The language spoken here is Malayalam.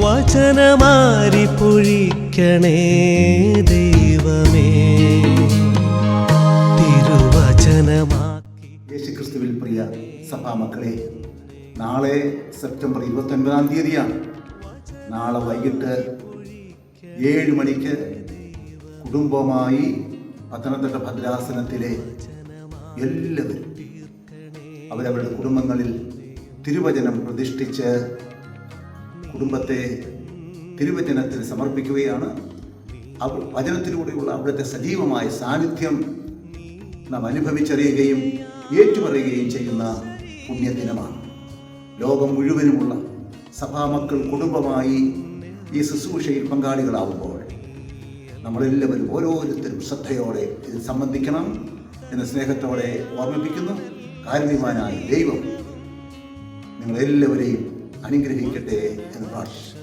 വചനമാരി പൊഴിക്കണേ ദൈവമേ. തിരുവചനമാക്കി. യേശുക്രിസ്തുവിൽ പ്രിയ സഭാമക്കളെ നാളെ സെപ്റ്റംബർ ഇരുപത്തൊൻപതാം തീയതിയാണ്. നാളെ വൈകിട്ട് ഏഴ് മണിക്ക് കുടുംബമായി പത്തനംതിട്ട ഭദ്രാസനത്തിലെ എല്ലാവരും അവരവരുടെ കുടുംബങ്ങളിൽ തിരുവചനം പ്രതിഷ്ഠിച്ച് കുടുംബത്തെ തിരുവചനത്തിന് സമർപ്പിക്കുകയാണ്. വചനത്തിലൂടെയുള്ള അവിടുത്തെ സജീവമായ സാന്നിധ്യം നാം അനുഭവിച്ചറിയുകയും ഏറ്റുപറയുകയും ചെയ്യുന്ന പുണ്യദിനമാണ്. ലോകം മുഴുവനുമുള്ള സഭാമക്കൾ കുടുംബമായി ഈ ശുശ്രൂഷയിൽ പങ്കാളികളാവുമ്പോൾ നമ്മളെല്ലാവരും ഓരോരുത്തരും ശ്രദ്ധയോടെ ഇത് സംബന്ധിക്കണം എന്ന സ്നേഹത്തോടെ ഓർമ്മിപ്പിക്കുന്നു. കാരുണ്യവാനായ ദൈവം നിങ്ങളെല്ലാവരെയും അനുഗ്രഹിക്കട്ടെ എന്ന് പ്രാർത്ഥിച്ചു.